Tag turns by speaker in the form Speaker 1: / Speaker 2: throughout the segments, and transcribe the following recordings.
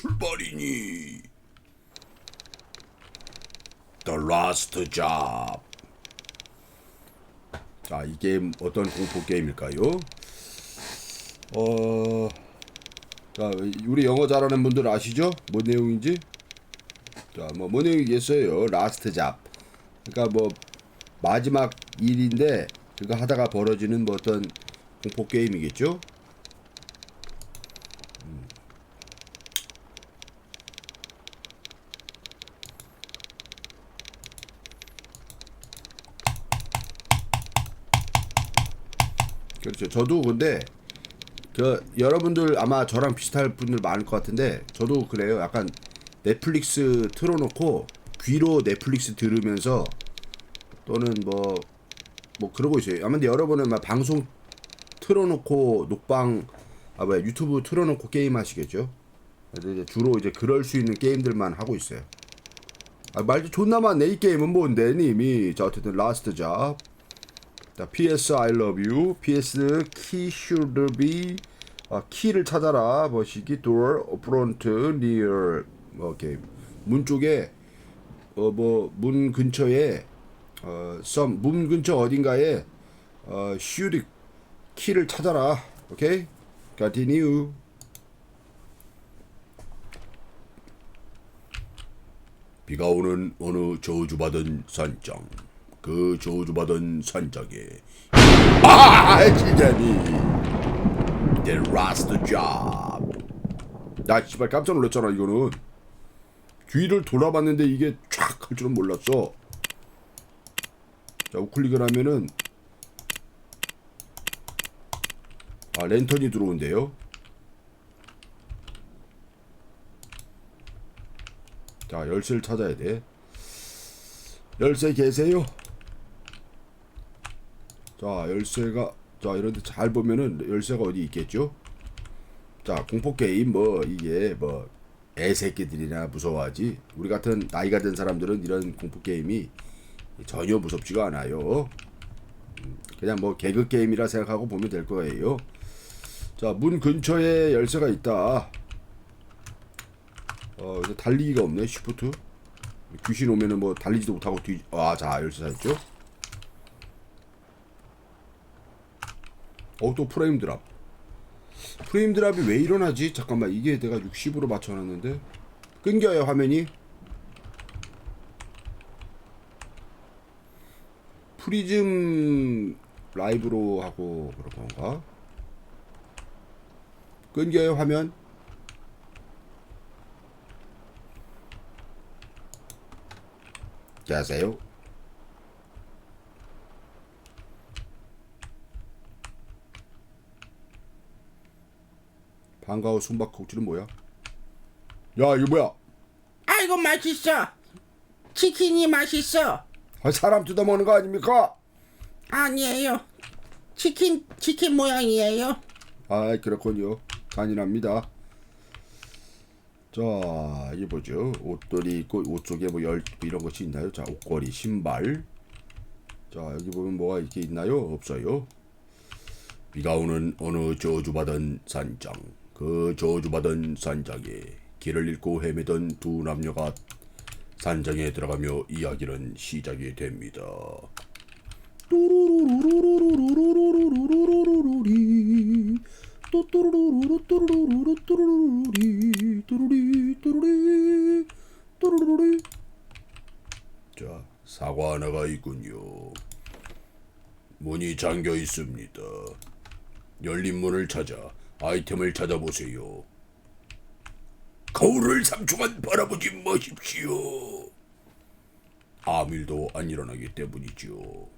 Speaker 1: 출발이니. The Last Job. 자, 이 게임 어떤 공포 게임일까요? 어, 자, 우리 영어 잘하는 분들 아시죠? 뭐 내용인지? 자, 뭐, 뭐 내용이겠어요? 라스트 잡. 그러니까 뭐, 마지막 일인데, 그거 하다가 벌어지는 뭐 어떤 공포 게임이겠죠? 저도 근데 그 여러분들 아마 저랑 비슷할 분들 많을 것 같은데 저도 그래요. 약간 넷플릭스 틀어놓고 귀로 넷플릭스 들으면서 또는 뭐뭐 그러고 있어요. 아마 근데 여러분은 막 방송 틀어놓고 녹방 아 뭐야 유튜브 틀어놓고 게임 하시겠죠? 이제 주로 이제 그럴 수 있는 게임들만 하고 있어요. 아 말도 존나 많네 이 게임은 뭔데 님이 자 어쨌든 라스트 잡 자, PS I love you. PS key should be 아, 키를 찾아라. 뭐시기 door front near 오케이. 문 쪽에 어 뭐 문 근처에 어 some 문 근처 어딘가에 어 should 키를 찾아라. 오케이? continue. 비가 오는 어느 저주받은 산장. 그 저주받은 산장에 아 진짜니. The last job. 나 씨발 깜짝 놀랐잖아 이거는. 뒤를 돌아봤는데 이게 촥할 줄은 몰랐어. 자 우클릭을 하면은 아 랜턴이 들어온대요. 자 열쇠를 찾아야 돼. 열쇠 계세요? 자 열쇠가 자 이런데 잘 보면은 열쇠가 어디 있겠죠? 자 공포 게임 뭐 이게 뭐 애새끼들이나 무서워하지 우리 같은 나이가 든 사람들은 이런 공포 게임이 전혀 무섭지가 않아요. 음, 그냥 뭐 개그 게임이라 생각하고 보면 될 거예요. 자 문 근처에 열쇠가 있다. 어 이제 달리기가 없네 시프트. 귀신 오면은 뭐 달리지도 못하고 뒤. 아자 열쇠 찾았죠? 어 또 프레임 드랍. 프레임 드랍이 왜 일어나지? 잠깐만 이게 내가 60으로 맞춰놨는데 끊겨요 화면이. 프리즘 라이브로 하고 그런 건가? 끊겨요 화면. 안녕하세요. 반가워 숨바꼭질은 뭐야? 야 이거 뭐야?
Speaker 2: 아이고 맛있어. 치킨이 맛있어.
Speaker 1: 아, 사람 뜯어먹는 거 아닙니까?
Speaker 2: 아니에요. 치킨 치킨 모양이에요.
Speaker 1: 아 그렇군요. 잔인합니다. 자 이게 뭐죠? 옷걸이 있고 옷 속에 뭐 열 이런 것이 있나요? 자 옷걸이 신발. 자 여기 보면 뭐가 이렇게 있나요? 없어요. 비가 오는 어느 저주받은 산장. 그 저주받은 산장에 길을 잃고 헤매던 두 남녀가 산장에 들어가며 이야기는 시작이 됩니다. 뚜루루루루루루루루루루루루루루루루루루루리 또뚜루루루루뚜루루루뚜루루루리 뚜루리 뚜루리 뚜루루리 자 사과 하나가 있군요. 문이 잠겨 있습니다. 열린 문을 찾아 아이템을 찾아보세요. 거울을 3초간 바라보지 마십시오. 아무 일도 안 일어나기 때문이죠.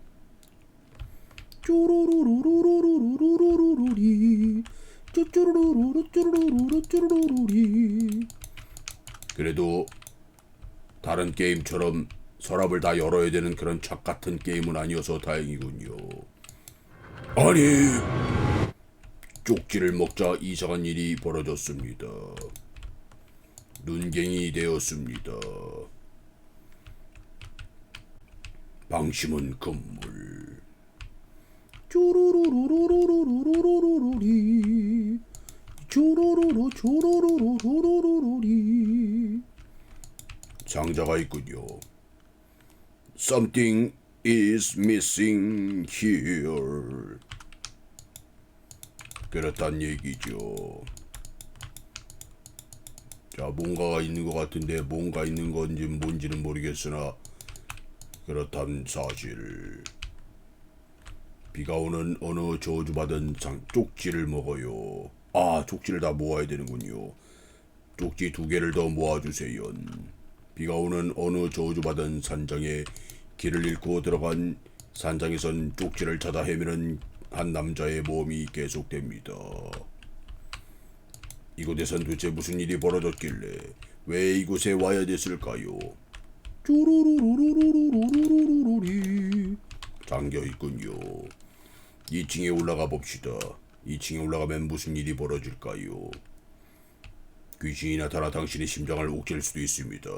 Speaker 1: 쪼로로로로로로로로로로리 쪼쪼로로로 쪼로로로 쪼로로리 그래도 다른 게임처럼 서랍을 다 열어야 되는 그런 착 같은 게임은 아니어서 다행이군요. 아니 쪽지를 먹자 이상한 일이 벌어졌습니다. 눈갱이 되었습니다. 방심은 금물. 쪼로로로로로로로로로리 조로로로 조로로로리 상자가 있군요. Something is missing here. 그렇단 얘기죠. 자, 뭔가가 있는 것 같은데 뭔가 있는 건지 뭔지는 모르겠으나 그렇단 사실. 비가 오는 어느 저주받은 상 쪽지를 먹어요. 아, 쪽지를 다 모아야 되는군요. 쪽지 두 개를 더 모아주세요. 비가 오는 어느 저주받은 산장에 길을 잃고 들어간 산장에선 쪽지를 찾아 헤매는 한 남자의 모험이 계속됩니다. 이곳에선 도대체 무슨 일이 벌어졌길래 왜 이곳에 와야 됐을까요? 쪼로로로로로로로로로리 잠겨 있군요. 2층에 올라가 봅시다. 2층에 올라가면 무슨 일이 벌어질까요? 귀신이 나타나 당신의 심장을 옥죄일 수도 있습니다.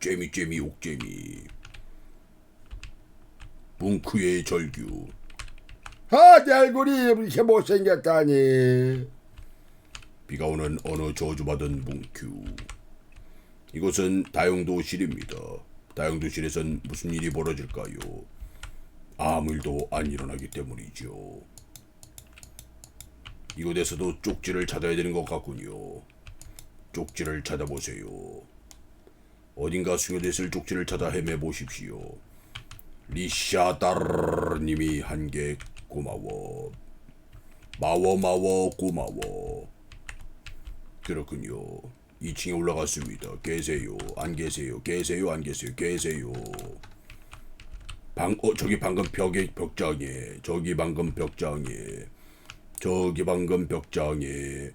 Speaker 1: 잼미잼미 옥잼미. 뭉크의 절규.
Speaker 3: 아, 내 얼굴이 이렇게 못생겼다니.
Speaker 1: 비가 오는 어느 저주받은 뭉큐. 이곳은 다용도실입니다. 다용도실에선 무슨 일이 벌어질까요? 아무 일도 안 일어나기 때문이죠. 이곳에서도 쪽지를 찾아야 되는 것 같군요. 쪽지를 찾아보세요. 어딘가 숨겨졌을 쪽지를 찾아 헤매 보십시오. 리샤다르님이 한 개 고마워. 마워 마워 고마워. 그렇군요. 2층에 올라갔습니다. 계세요. 안 계세요. 계세요. 안 계세요. 계세요. 방, 어, 저기 방금 벽에, 벽장에. 저기 방금 벽장에. 저기 방금 벽장에.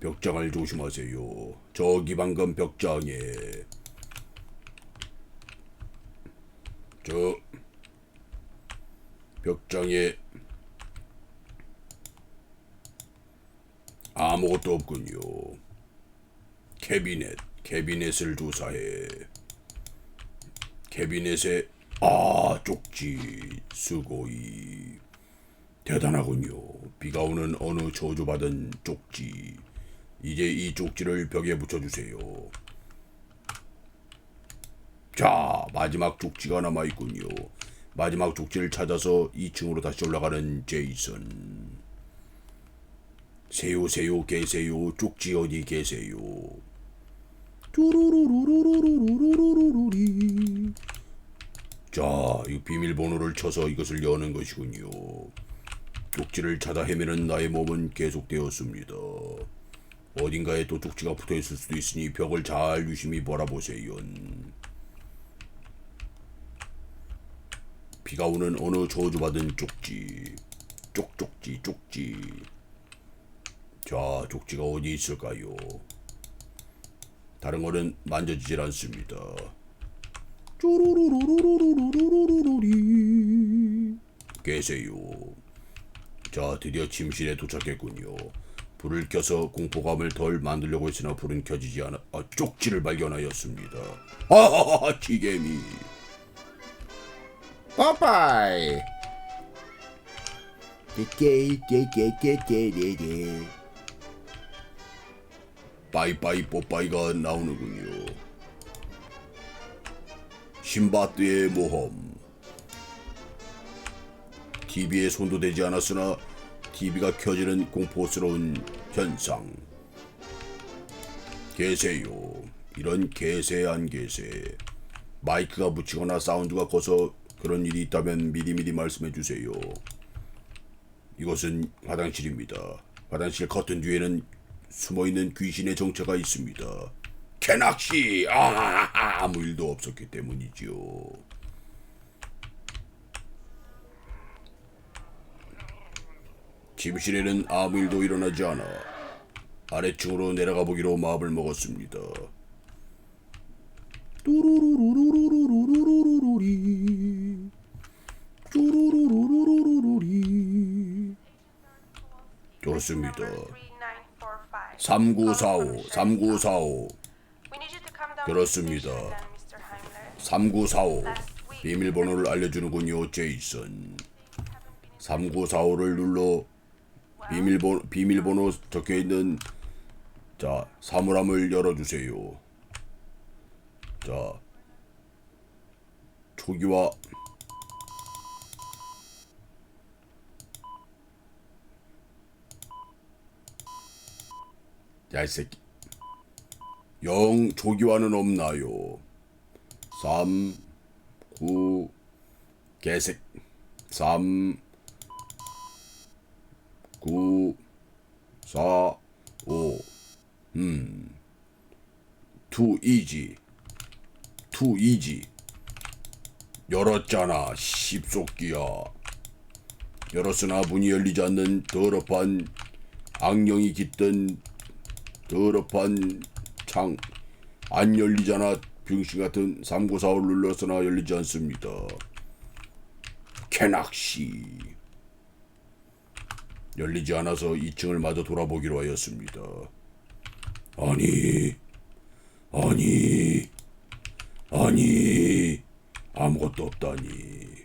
Speaker 1: 벽장을 조심하세요. 저기 방금 벽장에. 저, 벽장에 아무것도 없군요. 캐비넷, 캐비넷을 조사해. 캐비넷에 아 쪽지 수고이 대단하군요. 비가 오는 어느 저주받은 쪽지. 이제 이 쪽지를 벽에 붙여주세요. 자, 마지막 쪽지가 남아 있군요. 마지막 쪽지를 찾아서 2층으로 다시 올라가는 제이슨. 세요 세요 계세요 쪽지 어디 계세요 뚜루루루루루루루루루루리 자, 이 비밀번호를 쳐서 이것을 여는 것이군요. 쪽지를 찾아 헤매는 나의 몸은 계속되었습니다. 어딘가에 또 쪽지가 붙어 있을 수도 있으니 벽을 잘 유심히 바라보세요. 비가 오는 어느 저주받은 쪽지, 쪽쪽지, 쪽지. 자, 쪽지가 어디 있을까요? 다른 거는 만져지질 않습니다. 쪼로로로로로로로로로리 계세요. 자, 드디어 침실에 도착했군요. 불을 켜서 공포감을 덜 만들려고 했으나 불은 켜지지 않아 아, 쪽지를 발견하였습니다. 아하하 기개미.
Speaker 3: 빠빠이.
Speaker 1: 깨깨깨깨깨깨레레 빠이빠이 뽀빠이가 나오는군요. 신바트의 모험. TV에 손도 대지 않았으나 TV가 켜지는 공포스러운 현상. 계세요. 이런 계세 안 계세. 마이크가 묻히거나 사운드가 커서 그런 일이 있다면 미리미리 말씀해 주세요. 이것은 화장실입니다. 화장실 커튼 뒤에는 숨어있는 귀신의 정체가 있습니다. 캐낙시 아, 아무 일도 없었기 때문이지요. 침실에는 아무 일도 일어나지 않아 아래층으로 내려가 보기로 마음을 먹었습니다. 뚜루루루루루루루루루루리 쪼루루루루루루루리 좋습니다. 3945 3945 그렇습니다. 3945 비밀번호를 알려주는군요 제이슨 3945를 눌러 비밀번호, 비밀번호 적혀 있는 자, 사물함을 열어주세요. 자, 초기화. 야, 이 새끼. 영 조기화는 없나요? 3, 9, 개색. 3, 9, 4, 5, 음. 투 이지. 투 이지. 열었잖아, 씹속기야. 열었으나 문이 열리지 않는 더럽한 악령이 깃든 더럽한 창. 안 열리잖아, 병신 같은 3945를 눌렀으나 열리지 않습니다. 캐낙시. 열리지 않아서 2층을 마저 돌아보기로 하였습니다. 아니, 아니, 아니, 아무것도 없다니.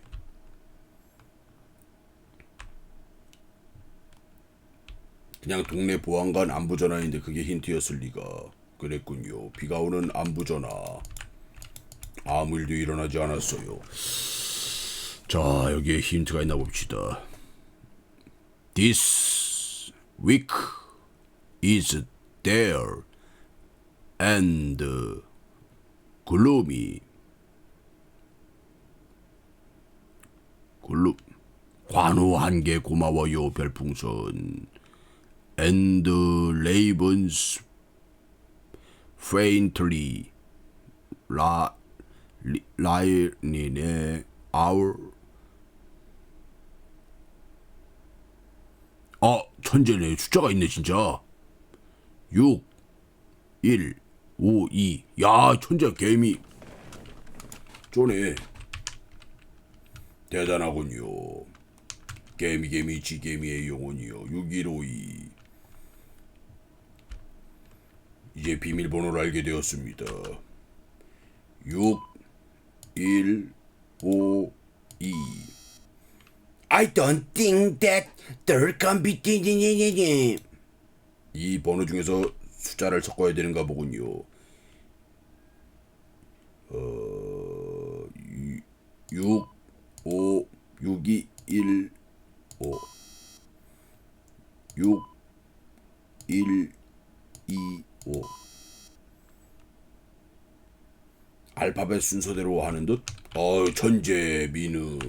Speaker 1: 그냥 동네 보안관 안부 전화인데 그게 힌트였을 리가. 그랬군요. 비가 오는 안부 전화. 아무 일도 일어나지 않았어요. 자, 여기에 힌트가 있나 봅시다. This week is there and gloomy. 글루 관우 한 개 고마워요 별풍선 and ravens faintly 라 리- 라인의 our 아 천재네. 숫자가 있네 진짜. 6 1 5 2야 천재 개미. 쪼네. 대단하군요. 개미 개미 지개미의 영혼이요 6152 이제 비밀번호를 알게 되었습니다 6 1 5 2
Speaker 2: I don't think that there can be
Speaker 1: 이 번호 중에서 숫자를 섞어야 되는가 보군요. 어, 6, 5, 6, 2, 1, 5. 6, 1, 2, 5. 알파벳 순서대로 하는 듯? 어, 천재, 민우.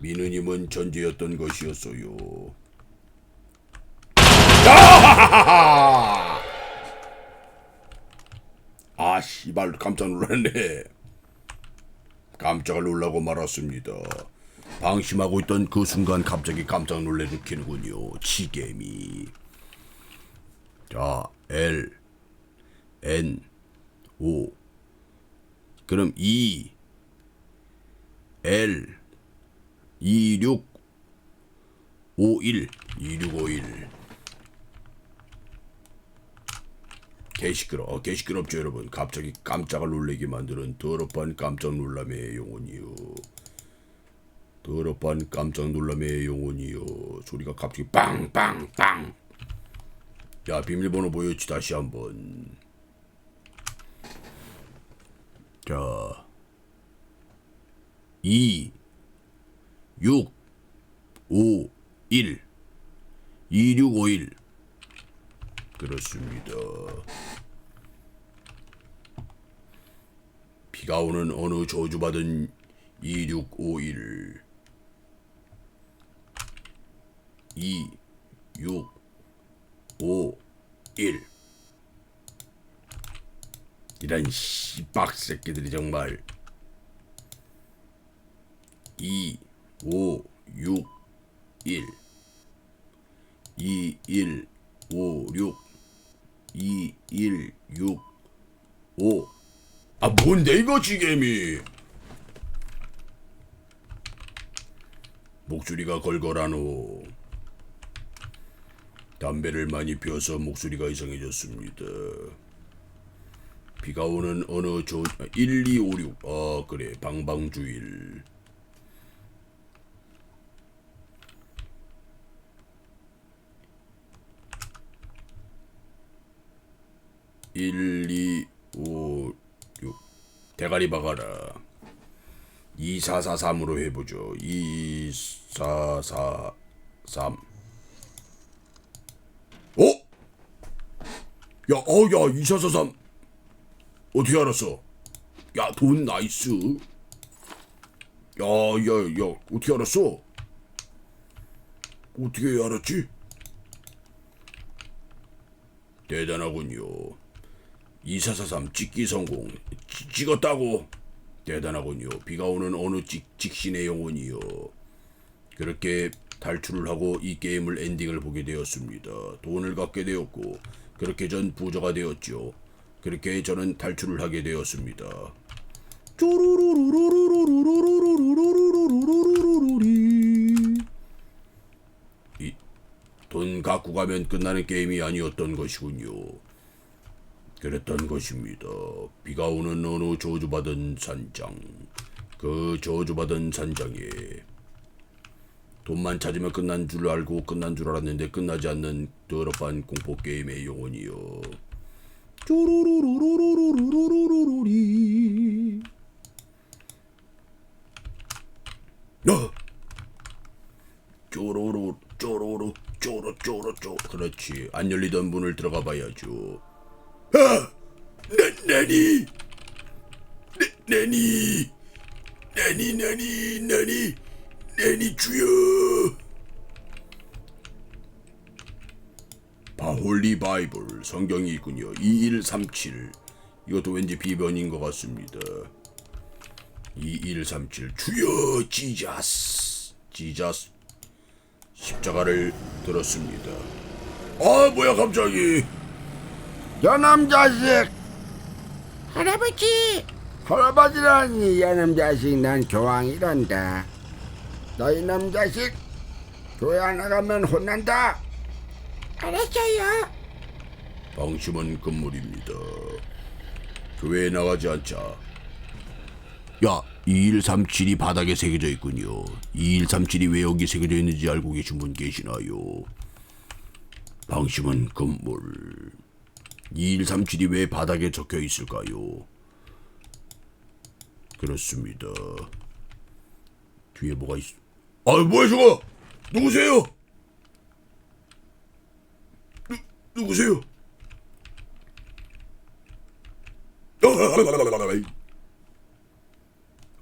Speaker 1: 민우님은 천재였던 것이었어요. 아 씨발 깜짝 놀랐네 깜짝 놀라고 말았습니다 방심하고 있던 그 순간 갑자기 깜짝 놀래키는군요 치개미 자 L N O. 그럼 2 L 26 51 2651 개시끄러 어, 개시끄럽죠 여러분. 갑자기 깜짝을 놀래게 만드는 더럽한 깜짝 놀람의 영혼이요. 더럽한 깜짝 놀람의 영혼이요. 소리가 갑자기 빵빵빵. 야 비밀번호 보여주지 다시 한번 자 2 6 5 1 2651 그렇습니다. 비가 오는 어느 저주받은 2651 2 6 5 1 이런 씨박 새끼들이 정말. 2 5 6 1 2 1 5 6 2 1 6 5 아 뭔데 이거 지개미? 목소리가 걸걸하노. 담배를 많이 피워서 목소리가 이상해졌습니다 비가 오는 어느 조 1, 2, 5, 6. 아 그래 방방주일. 1, 2, 5, 6. 대가리 박아라. 2, 4, 4, 3으로 해보죠. 2, 4, 4, 3. 어? 야, 어, 야, 2, 4, 4, 3. 어떻게 알았어? 야, 돈 나이스 야, 야, 야, 어떻게 알았어? 어떻게 알았지? 대단하군요. 2443 찍기 성공. 찌- 찍었다고. 대단하군요. 비가 오는 어느 직, 직신의 영혼이요. 그렇게 탈출을 하고 이 게임을 엔딩을 보게 되었습니다. 돈을 갖게 되었고 그렇게 전 부자가 되었죠. 그렇게 저는 탈출을 하게 되었습니다. 이 돈 갖고 가면 끝나는 게임이 아니었던 것이군요. 그랬던 것입니다. 비가 오는 어느 저주받은 산장. 그 저주받은 산장에 돈만 찾으면 끝난 줄 알고 끝난 줄 알았는데 끝나지 않는 더럽한 공포 게임의 영혼이요. 쪼로로로로로로로로로로리. 어! 쪼로로 쪼로로 쪼로 쪼로 쪼 그렇지 안 열리던 문을 들어가 봐야죠 아! 내, 내니 내, 내니 내니 내니 내니 내니 주여 바홀리 바이블 성경이 있군요. 2137 이것도 왠지 비번인 것 같습니다. 2137 주여 지자스. 지자스. 십자가를 들었습니다. 아 뭐야 갑자기.
Speaker 3: 저놈 자식.
Speaker 2: 할아버지.
Speaker 3: 할아버지라니 이놈 자식. 난 교황이란다. 너희 놈 자식 교회 안 나가면 혼난다
Speaker 2: 알았어요
Speaker 1: 방심은 금물입니다. 교회에 나가지 않자. 야, 2137이 바닥에 새겨져 있군요. 2137이 왜 여기 새겨져 있는지 알고 계신 분 계시나요? 방심은 금물. 2137이 왜 바닥에 적혀 있을까요? 그렇습니다. 뒤에 뭐가 있... 아, 뭐야 저거? 누구세요? 누, 누구세요?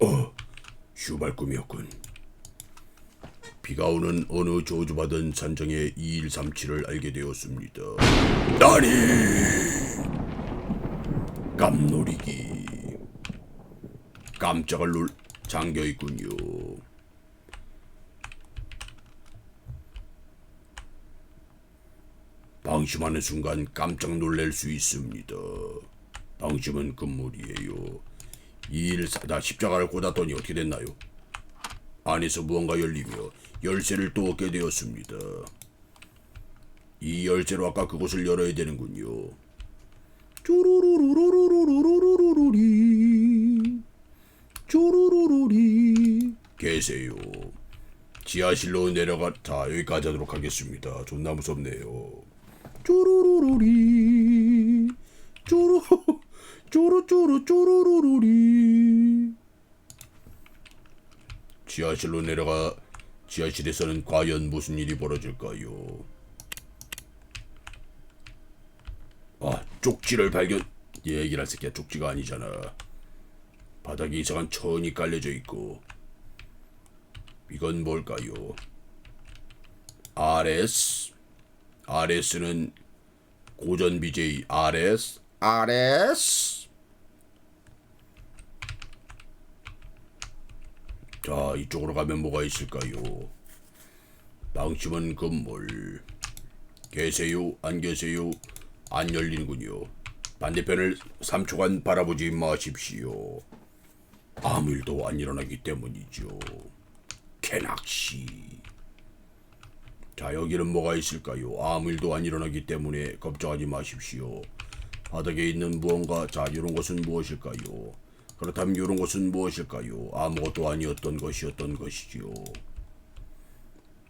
Speaker 1: 어, 슈발 꿈이었군. 비가 오는 어느 저주받은 산정의 2137을 알게 되었습니다. 나니! 깜놀이기. 깜짝을 놀 잠겨 있군요. 방심하는 순간 깜짝 놀랄 수 있습니다. 방심은 금물이에요. 이 일 사다 십자가를 꽂았더니 어떻게 됐나요? 안에서 무언가 열리며 열쇠를 또 얻게 되었습니다. 이 열쇠로 아까 그곳을 열어야 되는군요. 쪼로로로로로로로로로로리 쪼로로로리 계세요. 지하실로 내려가 자 여기까지 하도록 하겠습니다. 존나 무섭네요. 쪼로로로리. 쪼로 쪼로 쪼로 쪼로로로리. 지하실로 내려가 지하실에서는 과연 무슨 일이 벌어질까요? 아 쪽지를 발견 얘기를 할 새끼야 쪽지가 아니잖아. 바닥에 이상한 천이 깔려져 있고. 이건 뭘까요? RS RS는 고전 BJ RS RS 자 이쪽으로 가면 뭐가 있을까요? 방심은 건물. 계세요? 안 계세요? 안 열리는군요. 반대편을 3초간 바라보지 마십시오. 아무 일도 안 일어나기 때문이죠. 개낚시 자 여기는 뭐가 있을까요? 아무 일도 안 일어나기 때문에 걱정하지 마십시오. 바닥에 있는 무언가 자 이런 것은 무엇일까요? 그렇다면 이런 것은 무엇일까요? 아무것도 아니었던 것이었던 것이지요.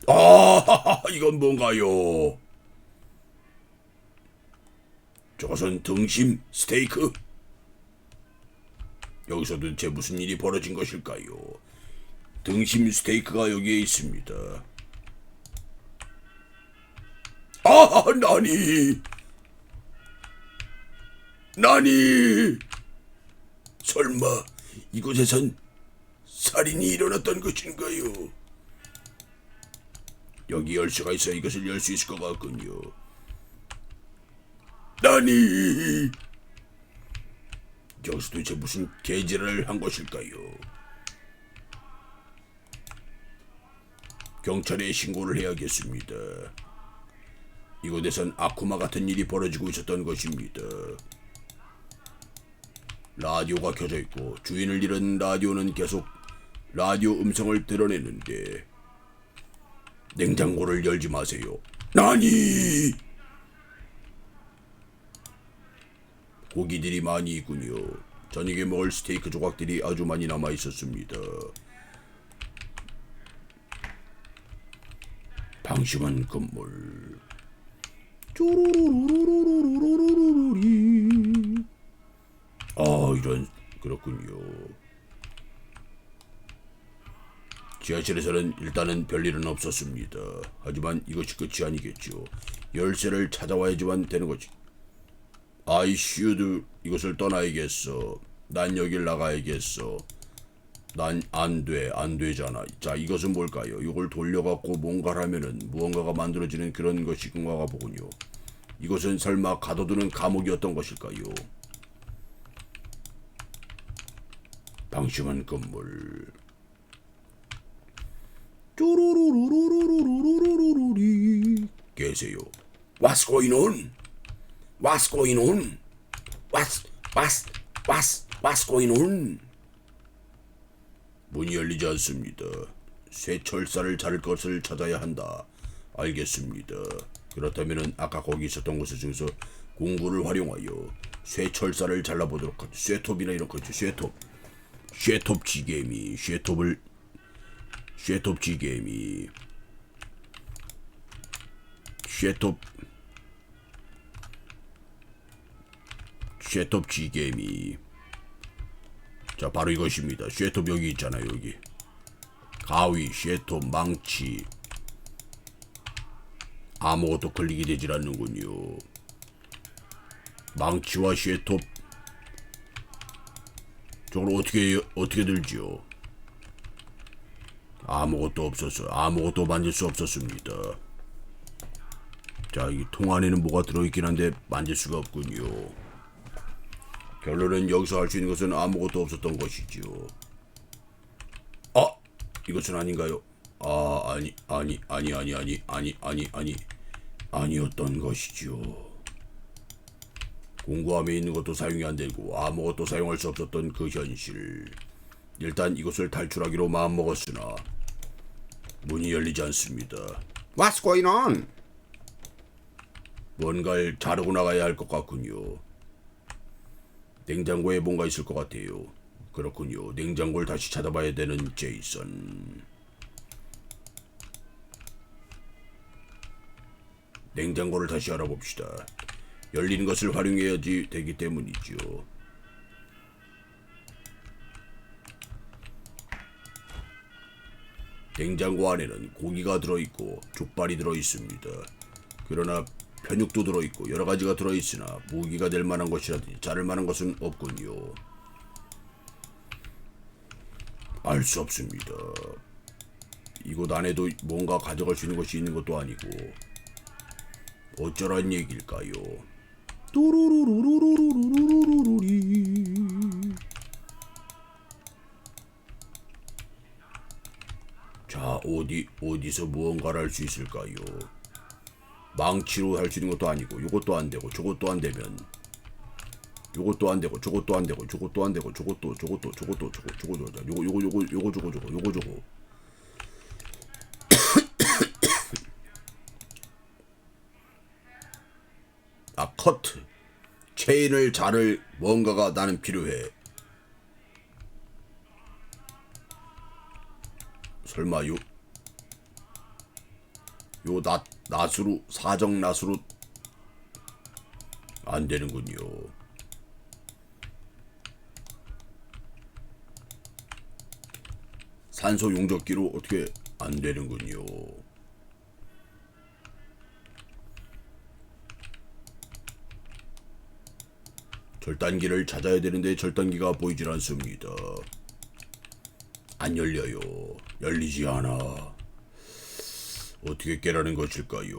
Speaker 1: 아 이건 뭔가요? 저것은 등심 스테이크. 여기서 도대체 무슨 일이 벌어진 것일까요? 등심 스테이크가 여기에 있습니다. 아, 나니! 나니! 설마 이곳에선 살인이 일어났던 것인가요? 여기 열쇠가 있어 이것을 열 수 있을 것 같군요. 나니! 여기서 도대체 무슨 개지를 한 것일까요? 경찰에 신고를 해야겠습니다. 이곳에선 아쿠마 같은 일이 벌어지고 있었던 것입니다. 라디오가 켜져 있고 주인을 잃은 라디오는 계속 라디오 음성을 드러내는데 냉장고를 열지 마세요. 나니! 고기들이 많이 있군요. 저녁에 먹을 스테이크 조각들이 아주 많이 남아 있었습니다. 방심한 건물. 쪼로로로로로로로로로리. 아 이런 그렇군요. 지하실에서는 일단은 별일은 없었습니다. 하지만 이것이 끝이 아니겠죠. 열쇠를 찾아와야지만 되는 거지. I should 이것을 떠나야겠어. 난 여길 나가야겠어. 난 안 돼, 안 되잖아. 자, 이것은 뭘까요? 이걸 돌려갖고 뭔가를 하면은 무언가가 만들어지는 그런 것이군가 보군요. 이것은 설마 가둬두는 감옥이었던 것일까요? 방심한 건물. 쪼로로로로로로로로로리 계세요. What's going on? What's going on? What's what's what's what's going on? 문이 열리지 않습니다. 쇠철사를 자를 것을 찾아야 한다. 알겠습니다. 그렇다면은 아까 거기 있었던 곳 중에서 공구를 활용하여 쇠철사를 잘라보도록 하죠. 쇠톱이나 이런 거죠. 쇠톱. 쇠톱 지게미. 쇠톱을 쇠톱 지게미. 쇠톱 쇠톱 지게미. 자, 바로 이것입니다. 쇠톱 여기 있잖아요, 여기. 가위, 쇠톱, 망치. 아무것도 걸리게 되질 않는군요. 망치와 쇠톱. 저걸 어떻게, 어떻게 들지요? 아무것도 없었어. 아무것도 만질 수 없었습니다. 자, 이 통 안에는 뭐가 들어있긴 한데 만질 수가 없군요. 결론은 여기서 할 수 있는 것은 아무것도 없었던 것이지요. 아, 이것은 아닌가요? 아, 아니, 아니, 아니, 아니, 아니, 아니, 아니, 아니, 아니었던 것이지요. 공구함에 있는 것도 사용이 안 되고 아무것도 사용할 수 없었던 그 현실. 일단 이것을 탈출하기로 마음먹었으나 문이 열리지 않습니다.
Speaker 3: What's going on?
Speaker 1: 뭔가를 자르고 나가야 할 것 같군요. 냉장고에 뭔가 있을 것 같아요. 그렇군요. 냉장고를 다시 찾아봐야 되는 제이슨. 냉장고를 다시 알아봅시다. 열리는 것을 활용해야지 되기 때문이죠. 냉장고 안에는 고기가 들어있고 족발이 들어있습니다. 그러나 편육도 들어있고 여러 가지가 들어있으나 무기가 될 만한 것이라든지 자를 만한 것은 없군요. 알 수 없습니다. 이곳 안에도 뭔가 가져갈 수 있는 것이 있는 것도 아니고 어쩌란 얘길까요? 자 어디 어디서 무언가를 할 수 있을까요? 망치로 할 수 있는 것도 아니고 이것도 안 되고 저것도 안 되면 요것도 안 되고 저것도 안 되고 저것도 안 되고 저것도 저것도 저것도 저거 저거 저거 요거 요거 요거 요거 저거 저거 요거 저거. 아 커트 체인을 자를 뭔가가 나는 필요해. 설마 요 요 낫, 낫으로 사정 낫으로 안 되는군요. 산소 용접기로 어떻게 안 되는군요. 절단기를 찾아야 되는데 절단기가 보이질 않습니다. 안 열려요. 열리지 않아. 어떻게 깨라는 것일까요?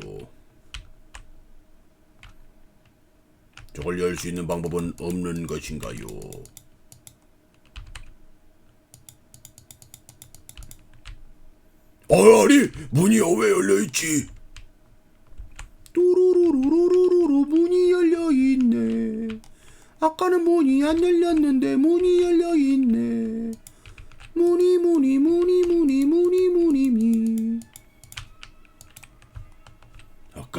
Speaker 1: 저걸 열 수 있는 방법은 없는 것인가요? 어, 아니 문이 왜 열려 있지?
Speaker 4: 뚜루루루루루루 문이 열려 있네. 아까는 문이 안 열렸는데 문이 열려 있네. 문이 문이 문이 문이 문이 문이 미.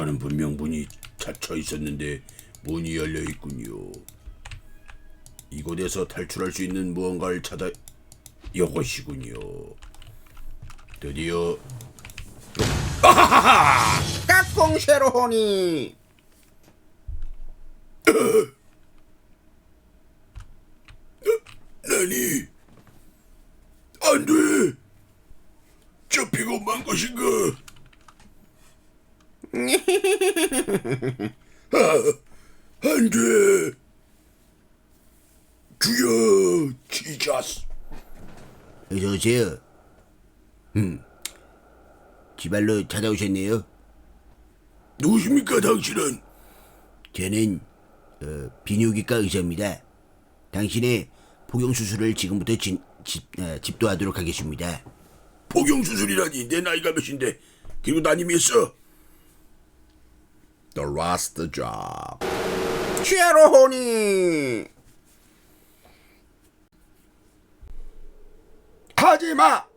Speaker 1: 아까는 분명 문이 닫혀 있었는데 문이 열려 있군요. 이곳에서 탈출할 수 있는 무언가를 찾아 이것이군요. 드디어
Speaker 3: 까꿍 쉐로호니.
Speaker 1: 나니 안돼 잡히고 만 것인가? 아, 안 돼 주여 지자스
Speaker 5: 어서 오세요. 음, 지발로 찾아오셨네요.
Speaker 1: 누구십니까 당신은?
Speaker 5: 저는 어, 비뇨기과 의사입니다. 당신의 복용 수술을 지금부터 진, 집, 어, 집도하도록 하겠습니다.
Speaker 1: 복용 수술이라니 내 나이가 몇인데 그리고 난 이미 했어
Speaker 4: The last job.
Speaker 3: 쉐로호니.
Speaker 4: 하지 마.